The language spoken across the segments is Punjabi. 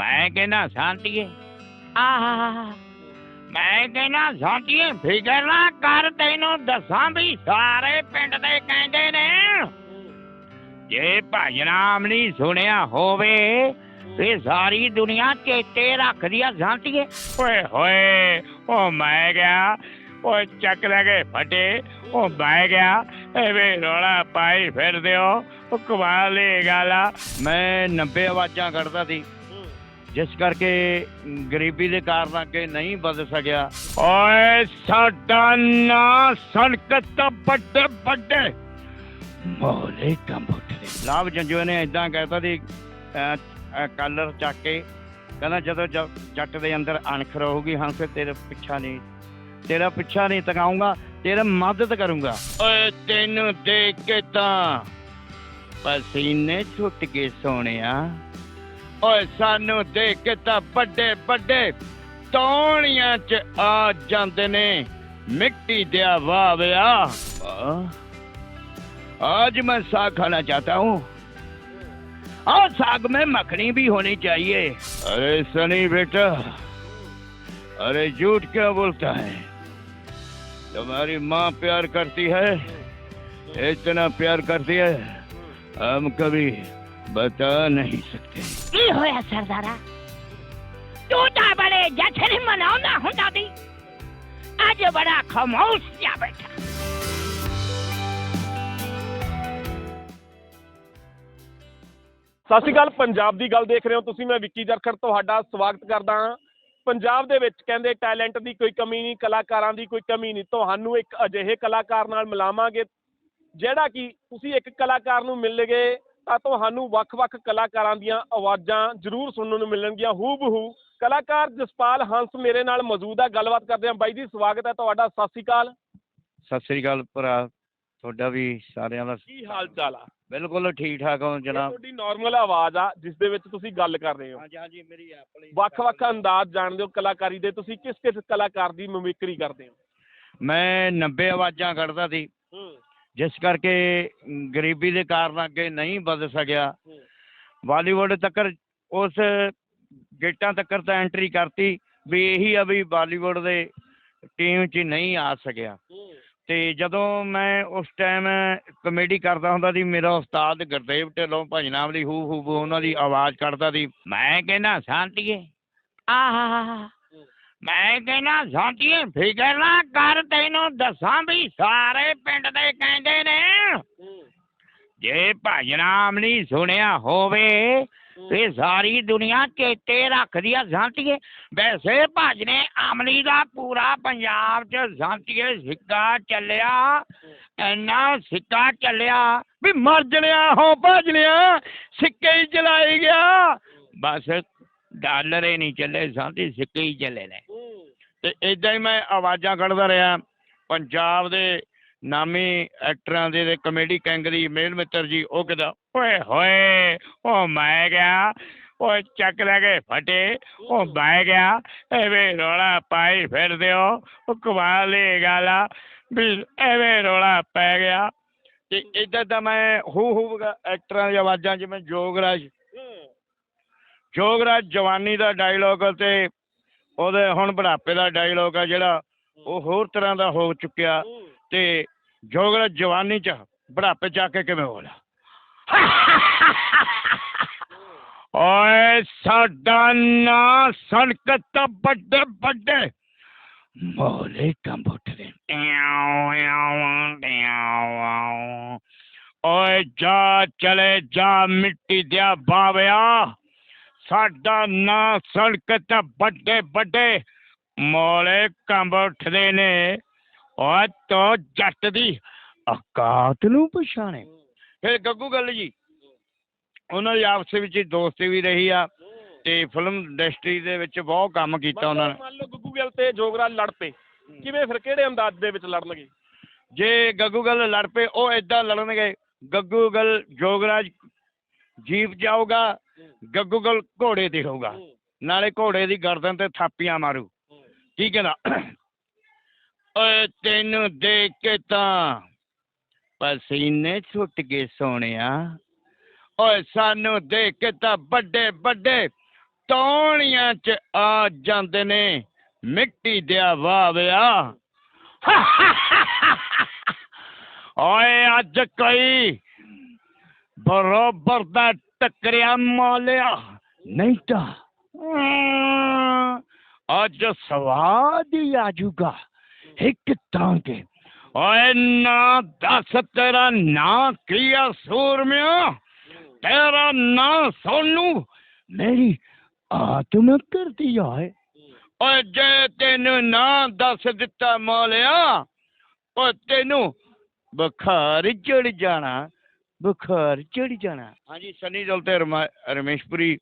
ਮੈਂ ਕਹਿੰਦਾ ਸ਼ਾਂਤੀਏ ਆਹਾ ਮੈਂ ਕਹਿੰਦਾ ਸ਼ਾਂਤੀਏ ਫਿਕਰ ਨਾ ਕਰ, ਤੈਨੂੰ ਦੱਸਾਂ ਵੀ ਸਾਰੇ ਪਿੰਡ ਦੇ ਕਹਿੰਦੇ ਨੇ, ਜੇ ਭਜਨਾਮ ਨਹੀਂ ਸੁਣਿਆ ਹੋਵੇ ਇਹ ਸਾਰੀ ਦੁਨੀਆ ਚੇਤੇ ਰੱਖਦੀ ਆ ਸ਼ਾਂਤੀਏ ਓਏ ਹੋਏ ਉਹ ਮੈਂ ਗਿਆ ਉਹ ਚੱਕ ਲੈ ਕੇ ਫਟੇ ਉਹ ਮੈਂ ਗਿਆ, ਐਵੇਂ ਰੋਲਾ ਪਾਈ ਫਿਰਦੇ ਹੋ ਉਹ ਕਮਾਲ ਦੀ ਗੱਲ ਆ। ਮੈਂ 90 ਆਵਾਜ਼ਾਂ ਕੱਢਦਾ ਸੀ। ਜਿਸ ਕਰਕੇ ਗਰੀਬੀ ਦੇ ਕਾਰਨ ਅੱਗੇ ਨਹੀਂ ਵਧ ਸਕਿਆ। ਓਏ ਸਾਡਾ ਨਾ ਸੰਕਟ ਵੱਡੇ ਵੱਡੇ। ਮੋਲੇ ਕੰਬੋਟਲੇ ਲਾਭ ਜੰਜੋ ਨੇ ਇਦਾਂ ਕਹਿਤਾ ਸੀ ਅਹ, ਚੱਕ ਕੇ ਕਹਿੰਦਾ ਜਦੋਂ ਜੱਟ ਦੇ ਅੰਦਰ ਅਣਖ ਰਹੂਗੀ ਹੰਸ ਤੇਰੇ ਪਿੱਛਾ ਨਹੀਂ। ਤੇਰਾ ਪਿੱਛਾ ਨਹੀਂ ਤਕਾਉਂਗਾ ਤੇਰਾ ਮਦਦ ਕਰੂੰਗਾ। ਓਏ ਤੈਨੂੰ ਦੇਖ ਕੇ ਤਾਂ ਪਸੀਨੇ ਛੁੱਟ ਕੇ ਸੋਹਣਿਆ। ਓਏ ਸਾਨੂੰ ਦੇਖ ਕੇ ਤਾਂ ਵੱਡੇ ਵੱਡੇ ਤੌਣੀਆਂ ਚ ਆ ਜਾਂਦੇ ਨੇ ਮਿੱਟੀ ਦੇ ਵਾਵਿਆ आज मैं साग खाना चाहता हूँ और साग में मखनी भी होनी चाहिए अरे सनी बेटा अरे झूठ क्या बोलता है तुम्हारी माँ प्यार करती है इतना प्यार करती है हम कभी ਬਤਾ ਨਹੀਂ ਸਕਦੇ ਕੀ ਹੋਇਆ ਸਰਦਾਰਾ ਤੂੰ ਤਾਂ ਬੜੇ ਜਸ਼ਨ ਮਨਾਉਂਦਾ ਹੁੰਦਾ ਦੀ ਅੱਜ ਬੜਾ ਖਮੋਸ਼ ਜਾ ਬੈਠਾ ਸਤਿ ਸ਼੍ਰੀ ਅਕਾਲ ਪੰਜਾਬ ਦੀ ਗੱਲ ਦੇਖ ਰਹੇ ਹੋ ਤੁਸੀਂ ਮੈਂ ਵਿੱਕੀ ਜਰਖੜ ਤੁਹਾਡਾ ਸਵਾਗਤ ਕਰਦਾ ਹਾਂ ਪੰਜਾਬ ਦੇ ਵਿੱਚ ਕਹਿੰਦੇ ਟੈਲੈਂਟ ਦੀ ਕੋਈ ਕਮੀ ਨਹੀਂ ਕਲਾਕਾਰਾਂ ਦੀ ਕੋਈ ਕਮੀ ਨਹੀਂ ਤੁਹਾਨੂੰ ਇੱਕ ਅਜਿਹੇ ਕਲਾਕਾਰ ਨਾਲ ਮਿਲਾਵਾਂਗੇ ਜਿਹੜਾ ਕਿ ਤੁਸੀਂ ਇੱਕ ਕਲਾਕਾਰ ਨੂੰ ਮਿਲ ਗਏ ਤੁਹਾਨੂੰ ਵੱਖ-ਵੱਖ ਕਲਾਕਾਰਾਂ ਦੀਆਂ ਆਵਾਜ਼ਾਂ ਜ਼ਰੂਰ ਸੁਣਨ ਨੂੰ ਮਿਲਣਗੀਆਂ ਹੂ ਬਹੂ ਕਲਾਕਾਰ ਜਸਪਾਲ ਹੰਸ ਮੇਰੇ ਨਾਲ ਮੌਜੂਦ ਹੈ ਗੱਲਬਾਤ ਕਰਦੇ ਹਾਂ। ਬਾਈ ਜੀ ਸਵਾਗਤ ਹੈ ਤੁਹਾਡਾ। ਸਤਿ ਸ਼੍ਰੀ ਅਕਾਲ। ਸਤਿ ਸ੍ਰੀ ਅਕਾਲ ਭਰਾ ਤੁਹਾਡਾ ਵੀ ਸਾਰਿਆਂ ਦਾ। ਕੀ ਹਾਲ ਚਾਲ ਆ? ਬਿਲਕੁਲ ਠੀਕ ਠਾਕ ਹਾਂ ਜਨਾਬ। ਤੁਹਾਡੀ ਨਾਰਮਲ ਆਵਾਜ਼ ਆ ਜਿਸ ਦੇ ਵਿੱਚ ਤੁਸੀਂ ਗੱਲ ਕਰ ਰਹੇ ਹੋ। ਹਾਂਜੀ ਹਾਂਜੀ ਮੇਰੀ ਆਪਣੀ ਵੱਖ-ਵੱਖ ਅੰਦਾਜ਼ ਜਾਣਦੇ ਹੋ ਕਲਾਕਾਰੀ ਦੇ। ਤੁਸੀਂ ਕਿਸ ਕਿਸ ਕਲਾਕਾਰ ਦੀ ਮਿਮਿਕਰੀ ਕਰਦੇ ਹੋ? ਮੈਂ 90 ਆਵਾਜ਼ਾਂ ਕੱਢਦਾ ਸੀ। ਹੂੰ। ਜਿਸ ਕਰਕੇ ਗਰੀਬੀ ਦੇ ਕਾਰਨ ਅੱਗੇ ਨਹੀਂ ਵੱਧ ਸਕਿਆ। ਬਾਲੀਵੁੱਡ ਤੱਕ ਉਸ ਗੇਟਾਂ ਤੱਕ ਤਾਂ ਐਂਟਰੀ ਕਰਤੀ ਵੀ ਇਹੀ ਆ ਵੀ ਬਾਲੀਵੁੱਡ ਦੇ ਟੀਮ 'ਚ ਨਹੀਂ ਆ ਸਕਿਆ। ਤੇ ਜਦੋਂ ਮੈਂ ਉਸ ਟਾਈਮ ਕਮੇਡੀ ਕਰਦਾ ਹੁੰਦਾ ਸੀ ਮੇਰਾ ਉਸਤਾਦ ਗੁਰਦੇਵ ਢਿੱਲੋਂ ਭਜਨਾਮ ਦੀ ਹੂ ਹੂ ਉਹਨਾਂ ਦੀ ਆਵਾਜ਼ ਕੱਢਦਾ ਸੀ ਮੈਂ ਕਹਿੰਦਾ ਸ਼ਾਂਤੀਏ। ਆਹਾ ਮੈਂ ਕਹਿੰਦਾ ਸ਼ਾਂਤੀਏ ਫਿਕਰ ਨਾ ਕਰ, ਤੈਨੂੰ ਦੱਸਾਂ ਵੀ ਸਾਰੇ ਪਿੰਡ ਦੇ ਕਹਿੰਦੇ ਨੇ, ਜੇ ਭਜਨਾਮ ਨਹੀਂ ਸੁਣਿਆ ਹੋਵੇ ਇਹ ਸਾਰੀ ਦੁਨੀਆ ਚੇਤੇ ਰੱਖਦੀ ਆ ਸ਼ਾਂਤੀਏ ਵੈਸੇ ਭਾਜਨੇ ਅਮਲੀ ਦਾ ਪੂਰਾ ਪੰਜਾਬ 'ਚ ਸ਼ਾਂਤੀਏ ਸਿੱਕਾ ਚੱਲਿਆ, ਇੰਨਾ ਸਿੱਕਾ ਚੱਲਿਆ ਵੀ ਮਰ ਜਣਿਆ ਹੋ ਭਾਜਨਿਆ ਸਿੱਕੇ ਹੀ ਚਲਾਈ ਗਿਆ। ਬਸ ਡਾਲਰ ਹੀ ਨਹੀਂ ਚੱਲੇ ਸ਼ਾਂਤੀ ਸਿੱਕੇ ਹੀ ਚੱਲੇ ਨੇ। ਤੇ ਇਦਾਂ ਹੀ ਮੈਂ ਆਵਾਜ਼ਾਂ ਕੱਢਦਾ ਰਿਹਾ। ਪੰਜਾਬ ਦੇ ਨਾਮੀ ਐਕਟਰਾਂ ਦੇ ਤੇ ਕਮੇਡੀ ਕਿੰਗ ਦੀ ਮੇਲ ਮਿੱਤਰ ਜੀ ਉਹ ਕਹਿੰਦਾ ਓਏ ਹੋਏ ਉਹ ਮੈਂ ਗਿਆ ਉਹ ਚੱਕ ਲੈ ਕੇ ਫਟੇ ਉਹ ਮੈਂ ਗਿਆ ਐਵੇਂ ਰੋਲਾ ਪਾਈ ਫਿਰਦੇ ਹੋ ਉਹ ਕਮਾਲ ਦੀ ਗੱਲ ਆ ਵੀ ਐਵੇਂ ਰੋਲਾ ਪੈ ਗਿਆ। ਤੇ ਇਦਾਂ ਤਾਂ ਮੈਂ ਹੂ ਹੂ ਐਕਟਰਾਂ ਦੀਆਂ ਆਵਾਜ਼ਾਂ ਜਿਵੇਂ ਜੋਗਰਾਜ ਜੋਗਰਾਜ ਜਵਾਨੀ ਦਾ ਡਾਇਲੋਗ ਤੇ ਉਹਦੇ ਹੁਣ ਬੁਢਾਪੇ ਦਾ ਡਾਇਲੋਗ ਆ ਜਿਹੜਾ ਉਹ ਹੋਰ ਤਰ੍ਹਾਂ ਦਾ ਹੋ ਚੁੱਕਿਆ ਤੇ ਜੋਗਰਾਜ ਜਵਾਨੀ ਚ ਬੁਢਾਪੇ ਚ ਆ ਕੇ ਕਿਵੇਂ ਬੋਲਿਆ ਓਏ ਸਾਡਾ ਨਾ ਸੰਕਟ ਵੱਡੇ ਵੱਡੇ ਮੋਲੇ ਕੰਬੋਟਲੇ ਓਏ ਜਾ ਚਲੇ ਜਾ ਮਿੱਟੀ ਦਿਆ ਬਾਵਿਆ। ਸਾਡਾ ਨਾ ਸੰਕਟ ਵੱਡੇ ਵੱਡੇ ਮੋਲੇ ਕੰਬ ਉੱਠਦੇ ਨੇ। ਓਏ ਤੋ ਜੱਟ ਦੀ ਔਕਾਤ ਨੂੰ ਪਛਾਣੇ। ਫਿਰ ਗੱਗੂ ਗੱਲ ਜੀ ਉਹਨਾਂ ਦੀ ਆਪਸ ਵਿੱਚ ਦੋਸਤੀ ਵੀ ਰਹੀ ਆ ਤੇ ਫਿਲਮ ਇੰਡਸਟਰੀ ਦੇ ਵਿੱਚ ਬਹੁਤ ਕੰਮ ਕੀਤਾ ਉਹਨਾਂ ਨੇ। ਮੰਨ ਲਓ ਗੁੱਗੂ ਗਿੱਲ ਤੇ ਜੋਗਰਾਜ ਲੜ ਪਏ। ਕਿਵੇਂ ਫਿਰ ਕਿਹੜੇ ਅੰਦਾਜ਼ ਦੇ ਵਿੱਚ ਲੜਨਗੇ? ਜੇ ਗੱਗੂ ਗੱਲ ਲੜ ਪਏ ਉਹ ਇਦਾਂ ਲੜਨਗੇ ਗੱਗੂ ਗੱਲ ਜੋਗਰਾਜ ਜੀਪ ਜਾਊਗਾ ਗੱਗੂ ਗੱਲ ਘੋੜੇ ਤੇ ਹੋਊਗਾ। ਨਾਲੇ ਘੋੜੇ ਦੀ ਗਰਦਨ ਤੇ ਥਾਪੀਆਂ ਮਾਰੂ। ਕੀ ਕਹਿੰਦਾ ਓਏ ਤੈਨੂੰ ਦੇਖ ਕੇ ਤਾਂ ਪਸੀਨੇ ਛੁੱਟ ਕੇ ਸੋਹਣਿਆ। ਓਏ ਸਾਨੂੰ ਦੇਖ ਕੇ ਤਾਂ ਵੱਡੇ ਵੱਡੇ ਤੌਣੀਆਂ ਚ ਆ ਜਾਂਦੇ ਨੇ। ਮਿੱਟੀ ਦਿਆ ਵਾਵਿਆ ਓਏ ਅੱਜ ਕੋਈ ਬਰੋਬਰ ਦਾ ਟੱਕਰਿਆ ਮਾਲਿਆ। ਨਹੀਂ ਤਾਂ ਅੱਜ ਸਵਾਦ ਹੀ ਆਜੂਗਾ ਇੱਕ ਤਾਂ ਓਏ ਨਾ ਦੱਸ ਤੇਰਾ ਨਾਂ ਕੀ ਆ ਸੂਰਮਿਆ? ਤੇਰਾ ਨਾਂ ਸੋਨੂ। ਮੇਰੀ ਆਤਮ ਕਰਦੀ ਆਏ ਓਏ। ਜੇ ਤੈਨੂੰ ਨਾਂ ਦੱਸ ਦਿੱਤਾ ਮੌਲਿਆ ਓ ਤੈਨੂੰ ਬੁਖਾਰ ਚੜ ਜਾਣਾ। ਬੁਖਾਰ ਚੜ ਜਾਣਾ ਹਾਂਜੀ ਸਨੀ ਦਿਓਲ ਤੇ ਰਮਾ- ਰਮੇਸ਼ਪੁਰੀ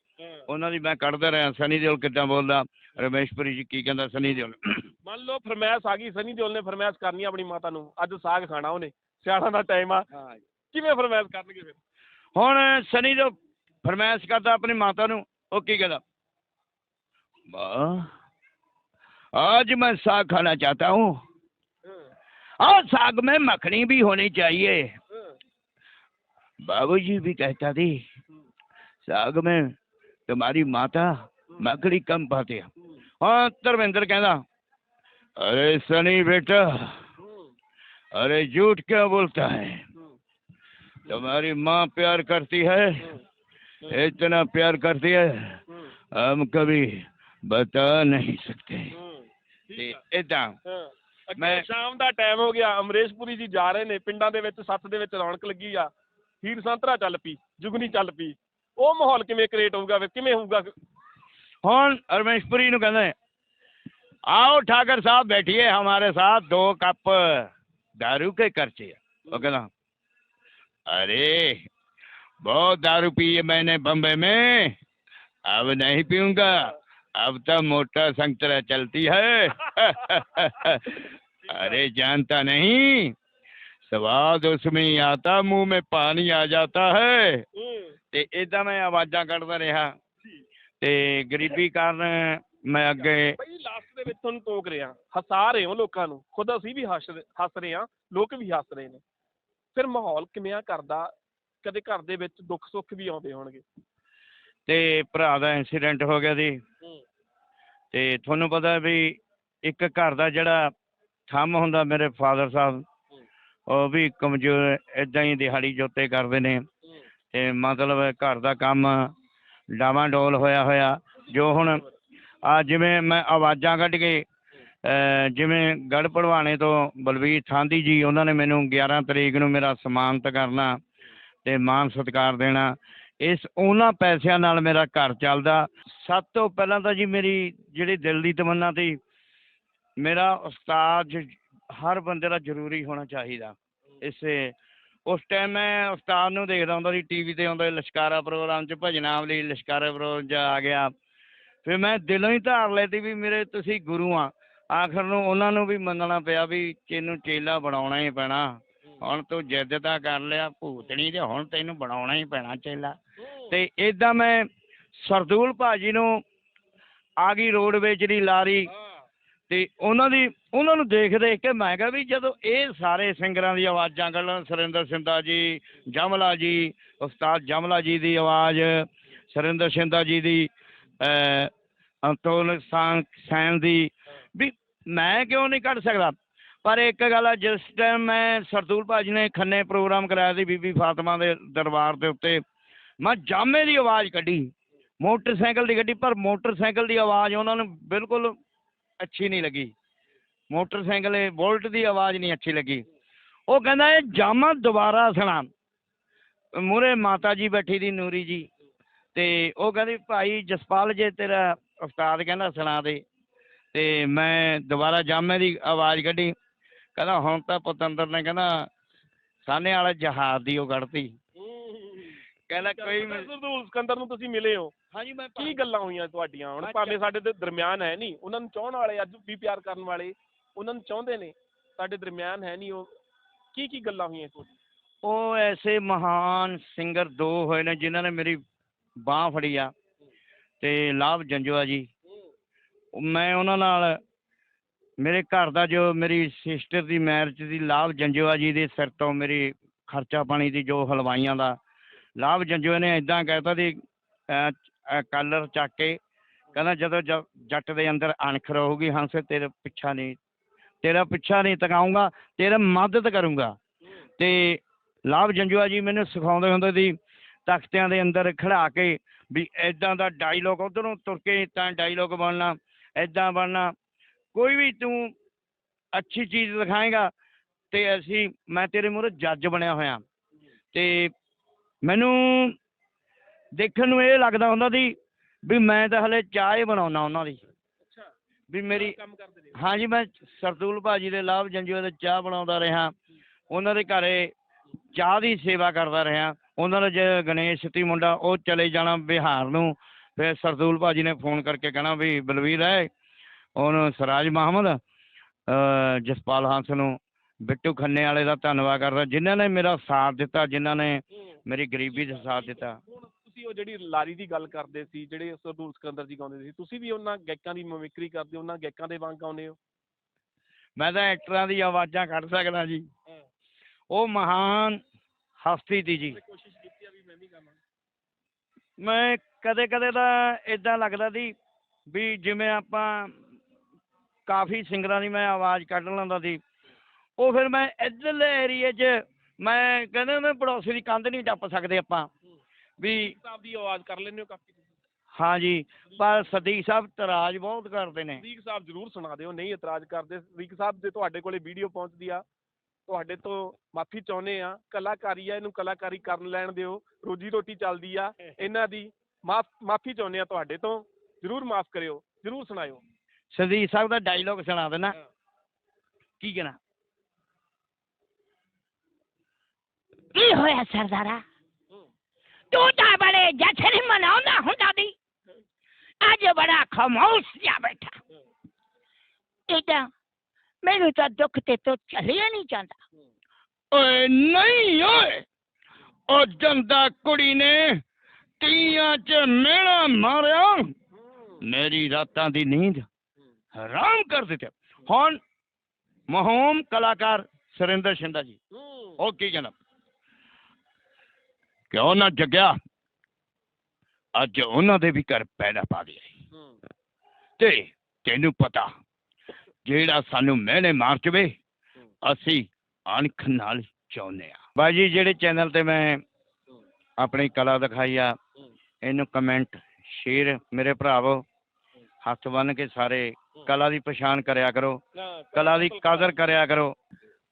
ਉਹਨਾਂ ਦੀ ਮੈਂ ਕੱਢਦਾ ਰਿਹਾ ਸਨੀ ਦਿਓਲ ਕਿੱਦਾਂ ਬੋਲਦਾ ਰਮੇਸ਼ਪੁਰੀ ਜੀ ਕੀ ਕਹਿੰਦਾ ਸਨੀ ਦਿਓਲ ਮੰਨ ਲਓ ਫਰਮਾਇਸ਼ ਆ ਗਈ ਸਨੀ ਦਿਓਲ ਨੇ ਫਰਮਾਇਸ਼ ਕਰਨੀ ਆਪਣੀ ਮਾਤਾ ਨੂੰ ਅੱਜ ਸਾਗ ਖਾਣਾ ਉਹਨੇ ਸਿਆਲਾਂ ਦਾ ਟਾਈਮ ਆ ਕਿਵੇਂ ਫਰਮਾਇਸ਼ ਕਰਨਗੇ ਫਿਰ ਹੁਣ ਸਨੀ ਦਿਓਲ ਫਰਮਾਇਸ਼ ਕਰਦਾ ਆਪਣੀ ਮਾਤਾ ਨੂੰ ਉਹ ਕੀ ਕਹਿੰਦਾ वाह आज मैं साग खाना चाहता हूँ और साग में मखनी भी होनी चाहिए बाबूजी भी कहता थी साग में तुम्हारी माता मखनी कम पाती है हाँ धर्मेंद्र कहना अरे सनी बेटा अरे झूठ क्यों बोलता है तुम्हारी माँ प्यार करती है इतना प्यार करती है हम कभी बता नहीं सकते ਤੇ ਇਦਾਂ ਅੱਗੇ ਮੈਂ- ਸ਼ਾਮ ਦਾ ਟਾਈਮ ਹੋ ਗਿਆ ਅਮਰੇਸ਼ਪੁਰੀ ਜੀ ਜਾ ਰਹੇ ਨੇ ਪਿੰਡਾਂ ਦੇ ਵਿੱਚ ਸੱਥ ਦੇ ਵਿੱਚ ਰੌਣਕ ਲੱਗੀ ਆ ਹੀਰ ਸੰਤਰਾ ਚੱਲ ਪਈ ਜੁਗਨੀ ਚੱਲ ਪਈ ਉਹ ਮਾਹੌਲ ਕਿਵੇਂ ਕ੍ਰੀਏਟ ਹੋਊਗਾ ਫਿਰ ਕਿਵੇਂ ਹੋਊਗਾ ਹੁਣ ਰਮੇਸ਼ਪੁਰੀ ਨੂੰ ਕਹਿੰਦੇ आओ ठाकर साहब बैठिए हमारे साथ दो कप दारू के खर्चे वो कहना अरे बहुत दारू पी है मैंने बम्बई में अब नहीं पीऊंगा अब तो मोटा संतरा चलती है अरे जानता नहीं ਸਵਾਦ ਉਸਮੀ ਆਤਾ ਮੂੰਹ ਮੇ ਪਾਣੀ ਆ ਜਾਤਾ ਹੈ। ਤੇ ਇਦਾਂ ਮੈਂ ਆਵਾਜ਼ਾਂ ਕੱਢਦਾ ਰਿਹਾ। ਤੇ ਗਰੀਬੀ ਕਾਰਨ ਮੈਂ ਅੱਗੇ ਬਈ ਲਾਸਟ ਦੇ ਵਿੱਚ ਤੁਹਾਨੂੰ ਟੋਕ ਰਿਹਾ। ਹਸਾ ਰਹੇ ਹੋ ਲੋਕਾਂ ਨੂੰ। ਖੁਦ ਅਸੀਂ ਵੀ ਹੱਸ ਰਹੇ ਹਾਂ। ਲੋਕ ਵੀ ਹੱਸ ਰਹੇ ਨੇ। ਫਿਰ ਮਾਹੌਲ ਕਿਵੇਂ ਕਰਦਾ ਕਦੇ ਘਰ ਦੇ ਵਿੱਚ ਦੁੱਖ ਸੁੱਖ ਵੀ ਆਉਂਦੇ ਹੋਣਗੇ। ਤੇ ਭਰਾ ਦਾ ਇਨਸੀਡੈਂਟ ਹੋ ਗਿਆ ਜੀ। ਤੇ ਤੁਹਾਨੂੰ ਪਤਾ ਵੀ ਇੱਕ ਘਰ ਦਾ ਜਿਹੜਾ ਥੰਮ ਹੁੰਦਾ ਮੇਰੇ ਫਾਦਰ ਸਾਹਿਬ ਉਹ ਵੀ ਕਮਜ਼ੋਰ ਇਦਾਂ ਹੀ ਦਿਹਾੜੀ ਜੋਤੇ ਕਰਦੇ ਨੇ। ਤੇ ਮਤਲਬ ਘਰ ਦਾ ਕੰਮ ਡਾਵਾਂਡੋਲ ਹੋਇਆ ਹੋਇਆ, ਜੋ ਹੁਣ ਆ ਜਿਵੇਂ ਮੈਂ ਆਵਾਜ਼ਾਂ ਕੱਢ ਕੇ ਜਿਵੇਂ ਗੜ ਪੜਵਾਣੇ ਤੋਂ ਬਲਵੀਰ ਥਾਂਦੀ ਜੀ, ਉਹਨਾਂ ਨੇ ਮੈਨੂੰ 11 ਤਰੀਕ ਨੂੰ ਮੇਰਾ ਸਨਮਾਨਿਤ ਕਰਨਾ ਤੇ ਮਾਨ ਸਤਿਕਾਰ ਦੇਣਾ। ਇਸ ਉਹਨਾਂ ਪੈਸਿਆਂ ਨਾਲ ਮੇਰਾ ਘਰ ਚੱਲਦਾ। ਸਭ ਤੋਂ ਪਹਿਲਾਂ ਤਾਂ ਜੀ ਮੇਰੀ ਜਿਹੜੀ ਦਿਲ ਦੀ ਤਮੰਨਾ ਸੀ, ਮੇਰਾ ਉਸਤਾਦ ਹਰ ਬੰਦੇ ਦਾ ਜ਼ਰੂਰੀ ਹੋਣਾ ਚਾਹੀਦਾ। ਇਸੇ, ਉਸ ਟਾਈਮ ਮੈਂ ਉਸਤਾਦ ਨੂੰ ਦੇਖਦਾ ਹੁੰਦਾ ਸੀ ਟੀਵੀ ਤੇ ਆਉਂਦਾ ਸੀ, ਲਸ਼ਕਾਰਾ ਪ੍ਰੋਗਰਾਮ 'ਚ ਭਜਨਾਂ ਲਸ਼ਕਾਰਾ ਪ੍ਰੋਗਰਾਮ 'ਚ ਆ ਗਿਆ। ਫਿਰ ਮੈਂ ਦਿਲੋਂ ਹੀ ਧਾਰ ਲੈਤੀ ਵੀ ਮੇਰੇ ਤੁਸੀਂ ਗੁਰੂ ਆ। ਆਖਰ ਨੂੰ ਉਹਨਾਂ ਨੂੰ ਵੀ ਮੰਨਣਾ ਪਿਆ ਵੀ ਤੈਨੂੰ ਚੇਲਾ ਬਣਾਉਣਾ ਹੀ ਪੈਣਾ। ਹੁਣ ਤੂੰ ਜਿੱਦ ਤਾਂ ਕਰ ਲਿਆ ਭੂਤਣੀ ਤੇ ਹੁਣ ਤੈਨੂੰ ਬਣਾਉਣਾ ਹੀ ਪੈਣਾ ਚੇਲਾ। ਤੇ ਇਦਾਂ ਮੈਂ ਸਰਦੂਲ ਭਾਜੀ ਨੂੰ ਆ ਗਈ ਰੋਡਵੇਜ ਦੀ ਲਾਰੀ ਤੇ ਉਹਨਾਂ ਦੀ, ਉਹਨਾਂ ਨੂੰ ਦੇਖ ਦੇਖ ਕੇ ਮੈਂ ਕਿਹਾ ਵੀ ਜਦੋਂ ਇਹ ਸਾਰੇ ਸਿੰਗਰਾਂ ਦੀ ਆਵਾਜ਼ਾਂ ਕੱਢਣ ਸੁਰਿੰਦਰ ਸ਼ਿੰਦਾ ਜੀ, ਜਮਲਾ ਜੀ, ਉਸਤਾਦ ਜਮਲਾ ਜੀ ਦੀ ਆਵਾਜ਼, ਸੁਰਿੰਦਰ ਸ਼ਿੰਦਾ ਜੀ ਦੀ, ਅਹ, ਅੰਤੋਲ ਸਾਂ ਸੈਨ ਦੀ, ਵੀ ਮੈਂ ਕਿਉਂ ਨਹੀਂ ਕੱਢ ਸਕਦਾ? ਪਰ ਇੱਕ ਗੱਲ ਆ, ਜਿਸ ਟਾਈਮ ਮੈਂ ਸਰਦੂਲ ਭਾਜੀ ਨੇ ਖੰਨੇ ਪ੍ਰੋਗਰਾਮ ਕਰਾਇਆ ਸੀ ਬੀਬੀ ਫਾਤਮਾ ਦੇ ਦਰਬਾਰ ਦੇ ਉੱਤੇ, ਮੈਂ ਜਾਮੇ ਦੀ ਆਵਾਜ਼ ਕੱਢੀ। ਮੋਟਰਸਾਈਕਲ ਦੀ ਗੱਡੀ, ਪਰ ਮੋਟਰਸਾਈਕਲ ਦੀ ਆਵਾਜ਼ ਉਹਨਾਂ ਨੂੰ ਬਿਲਕੁਲ ਅੱਛੀ ਨਹੀਂ ਲੱਗੀ। ਮੋਟਰਸਾਈਕਲ ਇਹ ਬੁਲਟ ਦੀ ਆਵਾਜ਼ ਨਹੀਂ ਅੱਛੀ ਲੱਗੀ। ਉਹ ਕਹਿੰਦਾ, ਇਹ ਜਾਮਾ ਦੁਬਾਰਾ ਸੁਣਾ। ਮੂਰੇ ਮਾਤਾ ਜੀ ਬੈਠੀ ਦੀ, ਨੂਰੀ ਜੀ। ਤੇ ਉਹ ਕਹਿੰਦੀ, ਭਾਈ ਜਸਪਾਲ ਜੇ ਤੇਰਾ ਉਸਤਾਦ ਕਹਿੰਦਾ ਸੁਣਾ ਦੇ। ਤੇ ਮੈਂ ਦੁਬਾਰਾ ਜਾਮੇ ਦੀ ਆਵਾਜ਼ ਕੱਢੀ। ਕਹਿੰਦਾ, ਹੁਣ ਤਾਂ ਪਤੰਦਰ ਨੇ, ਕਹਿੰਦਾ ਸਾਨੇ ਵਾਲਾ ਜਹਾਜ਼ ਦੀ ਉਹ ਕੱਢਤੀ। ਕਹਿੰਦਾ ਕੋਈ ਸਰਦੂਲ ਸਿਕੰਦਰ ਨੂੰ ਤੁਸੀਂ ਮਿਲੇ ਹੋ। ਹਾਂਜੀ ਮੈਂ ਕੀ ਗੱਲਾਂ ਹੋਈਆਂ ਤੁਹਾਡੀਆਂ ਹੁਣ। ਭਾਵੇਂ ਸਾਡੇ ਦੇ ਦਰਮਿਆਨ ਹੈ ਨਹੀਂ। ਉਹਨਾਂ ਨੂੰ ਚਾਹਣ ਵਾਲੇ ਅੱਜ ਵੀ ਪਿਆਰ ਕਰਨ ਵਾਲੇ ਉਹਨਾਂ ਨੂੰ ਚਾਹੁੰਦੇ ਨੇ। ਸਾਡੇ ਦਰਮਿਆਨ ਹੈ ਨਹੀਂ ਉਹ। ਕੀ ਕੀ ਗੱਲਾਂ ਹੋਈਆਂ ਤੁਹਾਡੀ ਉਹ ਐਸੇ ਮਹਾਨ ਸਿੰਗਰ ਦੋ ਹੋਏ ਨੇ ਜਿਨ੍ਹਾਂ ਨੇ ਮੇਰੀ ਬਾਹ ਫੜੀ ਆ ਤੇ ਲਾਭ ਜੰਜਵਾ ਜੀ। ਮੈਂ ਉਹਨਾਂ ਨਾਲ ਮੇਰੇ ਘਰ ਦਾ ਜੋ ਮੇਰੀ ਸਿਸਟਰ ਦੀ ਮੈਰਿਜ ਦੀ ਲਾਭ ਜੰਜਵਾ ਜੀ ਦੇ ਸਿਰ ਤੋਂ ਮੇਰੀ ਖਰਚਾ ਪਾਣੀ ਦੀ ਜੋ ਹਲਵਾਈਆਂ ਦਾ ਲਾਭ ਜੰਜਵਾ ਨੇ ਇਦਾਂ ਕਹਿਤਾ ਦੀ ਕਲਰ ਚੱਕ ਕੇ ਕਹਿੰਦਾ ਜਦੋਂ ਜ- ਜੱਟ ਦੇ ਅੰਦਰ ਅਣਖ ਰਹੂਗੀ ਹੰਸ ਤੇਰੇ ਪਿੱਛਾ ਨਹੀਂ, ਤੇਰਾ ਪਿੱਛਾ ਨਹੀਂ ਤਕਾਉਂਗਾ ਤੇਰਾ ਮਦਦ ਕਰੂੰਗਾ। ਤੇ ਲਾਭ ਜੰਜੂਆ ਜੀ ਮੈਨੂੰ ਸਿਖਾਉਂਦੇ ਹੁੰਦੇ ਸੀ, ਤਖਤਿਆਂ ਦੇ ਅੰਦਰ ਖੜਾ ਕੇ ਵੀ ਐਦਾਂ ਦਾ ਡਾਇਲੋਗ ਉਧਰੋਂ ਤੁਰ ਕੇ ਤਾਂ ਡਾਇਲੋਗ ਬਣਨਾ ਐਦਾਂ ਬਣਨਾ, ਕੋਈ ਵੀ ਤੂੰ ਅੱਛੀ ਚੀਜ਼ ਦਿਖਾਏਗਾ, ਤੇ ਅਸੀਂ, ਮੈਂ ਤੇਰੇ ਮੂਹਰੇ ਜੱਜ ਬਣਿਆ ਹੋਇਆ। ਤੇ ਮੈਨੂੰ ਦੇਖਣ ਨੂੰ ਇਹ ਲੱਗਦਾ ਹੁੰਦਾ ਸੀ ਵੀ ਮੈਂ ਤਾਂ ਹਲੇ ਚਾਹ ਹੀ ਬਣਾਉਣਾ ਉਹਨਾਂ ਦੀ। ਅੱਛਾ। ਵੀ ਮੇਰੀ ਹਾਂਜੀ ਮੈਂ ਸਰਦੂਲ ਭਾਜੀ ਦੇ ਲਾਭ ਜੰਜੂਏ ਦੇ ਚਾਹ ਬਣਾਉਂਦਾ ਰਿਹਾ। ਉਹਨਾਂ ਦੇ ਘਰੇ ਚਾਹ ਦੀ ਸੇਵਾ ਕਰਦਾ ਰਿਹਾ। ਉਹਨਾਂ ਦਾ ਜੇ ਗਣੇਸ਼ ਤੀ ਮੁੰਡਾ ਉਹ ਚਲੇ ਜਾਣਾ ਬਿਹਾਰ ਨੂੰ। ਫਿਰ ਸਰਦੂਲ ਭਾਜੀ ਨੇ ਫੋਨ ਕਰਕੇ ਕਹਿਣਾ ਵੀ ਬਲਵੀਰ ਹੈ ਉਹਨੂੰ ਸਰਾਜ ਮੁਹੰਮਦ ਜਸਪਾਲ ਹੰਸ ਨੂੰ ਬਿੱਟੂ ਖੰਨੇ ਵਾਲੇ ਦਾ ਧੰਨਵਾਦ ਕਰਦਾ। ਜਿਨ੍ਹਾਂ ਨੇ ਮੇਰਾ ਸਾਥ ਦਿੱਤਾ ਜਿਨ੍ਹਾਂ ਨੇ ਮੇਰੀ ਗਰੀਬੀ ਦਾ ਸਾਥ ਦਿੱਤਾ। ਹੁਣ ਤੁਸੀਂ ਉਹ ਜਿਹੜੀ ਲਾਰੀ ਦੀ ਗੱਲ ਕਰਦੇ ਸੀ ਜਿਹੜੇ ਸਰਦੂਲ ਸਿਕੰਦਰ ਜੀ ਗਾਉਂਦੇ ਸੀ ਤੁਸੀਂ ਵੀ ਉਹਨਾਂ ਗਾਇਕਾਂ ਦੀ ਮਿਮਿਕਰੀ ਕਰਦੇ ਹੋ ਉਹਨਾਂ ਗਾਇਕਾਂ ਦੇ ਵਾਂਗ ਗਾਉਂਦੇ ਹੋ? ਮੈਂ ਤਾਂ ਐਕਟਰਾਂ ਦੀ ਆਵਾਜ਼ਾਂ ਕੱਢ ਸਕਦਾ ਜੀ। ਉਹ ਮਹਾਨ ਹਸਤੀ ਤੀ ਜੀ। ਕੋਸ਼ਿਸ਼ ਕੀਤੀ ਆ ਵੀ ਮੈਂ ਵੀ ਗਾਵਾਂ। ਮੈਂ ਕਦੇ ਕਦੇ ਤਾਂ ਇਦਾਂ ਲੱਗਦਾ ਸੀ ਵੀ ਜਿਵੇਂ ਆਪਾਂ ਕਾਫੀ ਸਿੰਗਰਾਂ ਦੀ ਮੈਂ ਆਵਾਜ਼ ਕੱਢ ਲੈਂਦਾ ਸੀ। ਉਹ ਫਿਰ ਮੈਂ ਇੱਧਰਲੇ ਏਰੀਏ 'ਚ ਮੈਂ ਕਹਿੰਦੇ ਉਹਨੇ ਪੜੋਸੀ ਦੀ ਕੰਧ ਨਹੀਂ ਟੱਪ ਸਕਦੇ ਆਪਾਂ। ਵੀ ਸਾਹਿਬ ਦੀ ਆਵਾਜ਼ ਕਰ ਲੈਂਦੇ ਹੋ ਕਾਫੀ ਹਾਂਜੀ ਪਰ ਸਦੀਕ ਸਾਹਿਬ ਤਰਾਜ ਬਹੁਤ ਕਰਦੇ ਨੇ। ਸਦੀਕ ਸਾਹਿਬ ਜਰੂਰ ਸੁਣਾ ਦਿਓ ਨਹੀਂ ਇਤਰਾਜ਼ ਕਰਦੇ। ਸਦੀਕ ਸਾਹਿਬ ਜੇ ਤੁਹਾਡੇ ਕੋਲੇ ਵੀਡੀਓ ਪਹੁੰਚਦੀ ਆ ਤੁਹਾਡੇ ਤੋਂ ਮਾਫੀ ਚਾਹੁੰਦੇ ਆ ਕਲਾਕਾਰੀ ਆ ਇਹਨੂੰ ਕਲਾਕਾਰੀ ਕਰਨ ਲੈਣ ਦਿਓ ਰੋਜੀ ਰੋਟੀ ਚੱਲਦੀ ਆ ਇਹਨਾਂ ਦੀ ਮਾਫ ਮਾਫੀ ਚਾਹੁੰਦੇ ਆ ਤੁਹਾਡੇ ਤੋਂ ਜਰੂਰ ਮਾਫ ਕਰਿਓ ਜਰੂਰ ਸੁਣਾਇਓ। ਸਦੀਕ ਸਾਹਿਬ ਦਾ ਡਾਇਲੋਗ ਸੁਣਾ ਦੇਣਾ। ਕੀ ਕਹਿਣਾ? ਕੀ ਹੋਇਆ ਸਰਦਾਰਾ ਤੂੰ ਤਾਂ ਬੜੇ ਜਸ਼ਨ ਮਨਾਉਂਦਾ ਹੁੰਦਾ ਦੀ ਅੱਜ ਬੜਾ ਖਾਮੋਸ਼ ਜਿਹਾ ਬੈਠਾ ਇਹ ਤਾਂ ਮੈਨੂੰ ਤਾਂ ਦੁੱਖ ਤੇ ਤੋਂ ਚੱਲਿਆ ਨਹੀਂ ਜਾਂਦਾ ਓਏ ਨਹੀਂ ਓਏ ਉਹ ਜੰਦਾ ਕੁੜੀ ਨੇ ਤੀਆਂ 'ਚ ਮੇਣਾ ਮਾਰਿਆ ਮੇਰੀ ਰਾਤਾਂ ਦੀ ਨੀਂਦ ਹਰਾਮ ਕਰ ਦਿੱਤਾ ਹੁਣ ਮਹੂਮ ਕਲਾਕਾਰ ਸੁਰਿੰਦਰ ਸ਼ਿੰਦਾ ਜੀ ਉਹ ਕੀ ਕਹਿੰਦਾ ਕਿਉਂ ਨਾ ਜਗਿਆ? ਅੱਜ ਉਹਨਾਂ ਦੇ ਵੀ ਘਰ ਪੈਦਾ ਪਾ ਗਿਆ ਤੇ ਤੈਨੂੰ ਪਤਾ ਜਿਹੜਾ ਸਾਨੂੰ ਮਿਹਣੇ ਮਾਰ ਚਵੇ ਅਸੀਂ ਅਣਖ ਨਾਲ ਚਾਹੁੰਦੇ ਆ। ਬਾਜੀ ਜਿਹੜੇ ਚੈਨਲ ਤੇ ਮੈਂ ਆਪਣੀ ਕਲਾ ਦਿਖਾਈ ਆ ਇਹਨੂੰ ਕਮੈਂਟ ਸ਼ੇਅਰ ਮੇਰੇ ਭਰਾਵੋ ਹੱਥ ਬੰਨ ਕੇ ਸਾਰੇ ਕਲਾ ਦੀ ਪਛਾਣ ਕਰਿਆ ਕਰੋ। ਕਲਾ ਦੀ ਕਦਰ ਕਰਿਆ ਕਰੋ।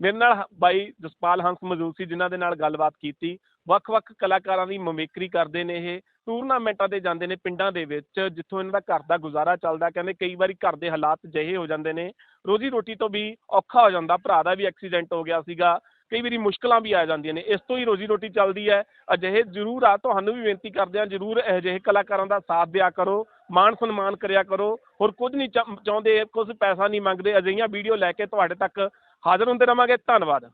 ਮੇਰੇ ਨਾਲ ਬਾਈ ਜਸਪਾਲ ਹੰਸ ਮੌਜੂਦ ਸੀ ਜਿਨ੍ਹਾਂ ਦੇ ਨਾਲ ਗੱਲਬਾਤ ਕੀਤੀ। ਵੱਖ-ਵੱਖ ਕਲਾਕਾਰਾਂ ਦੀ ਮਮੇਕਰੀ ਕਰਦੇ ਨੇ ਇਹ, ਟੂਰਨਾਮੈਂਟਾਂ ਤੇ ਜਾਂਦੇ ਨੇ ਪਿੰਡਾਂ ਦੇ ਵਿੱਚ, ਜਿੱਥੋਂ ਇਹਨਾਂ ਦਾ ਘਰ ਦਾ ਗੁਜ਼ਾਰਾ ਚੱਲਦਾ ਕਹਿੰਦੇ ਕਈ ਵਾਰੀ ਘਰ ਦੇ ਹਾਲਾਤ ਜਿਹੇ ਹੋ ਜਾਂਦੇ ਨੇ ਰੋਜੀ ਰੋਟੀ ਤੋਂ ਵੀ ਔਖਾ ਹੋ ਜਾਂਦਾ, ਭਰਾ ਦਾ ਵੀ ਐਕਸੀਡੈਂਟ ਹੋ ਗਿਆ ਸੀਗਾ, ਕਈ ਵਾਰੀ ਮੁਸ਼ਕਲਾਂ ਵੀ ਆ ਜਾਂਦੀਆਂ ਨੇ। ਇਸ ਤੋਂ ਹੀ ਰੋਜੀ ਰੋਟੀ ਚੱਲਦੀ ਹੈ। ਅਜਿਹੇ ਜ਼ਰੂਰ ਆ, ਤੁਹਾਨੂੰ ਵੀ ਬੇਨਤੀ ਕਰਦੇ ਆ ਜ਼ਰੂਰ ਅਜਿਹੇ ਕਲਾਕਾਰਾਂ ਦਾ ਸਾਥ ਦਿਆ ਕਰੋ ਮਾਣ ਸਨਮਾਨ ਕਰਿਆ ਕਰੋ। ਹੋਰ ਕੁਝ ਨਹੀਂ ਚਾਹੁੰਦੇ, ਕੁਝ ਪੈਸਾ ਨਹੀਂ ਮੰਗਦੇ, ਅਜਿਹੀਆਂ ਵੀਡੀਓ ਲੈ ਕੇ ਤੁਹਾਡੇ ਤੱਕ ਹਾਜ਼ਰ ਹੁੰਦੇ ਰਵਾਂਗੇ। ਧੰਨਵਾਦ।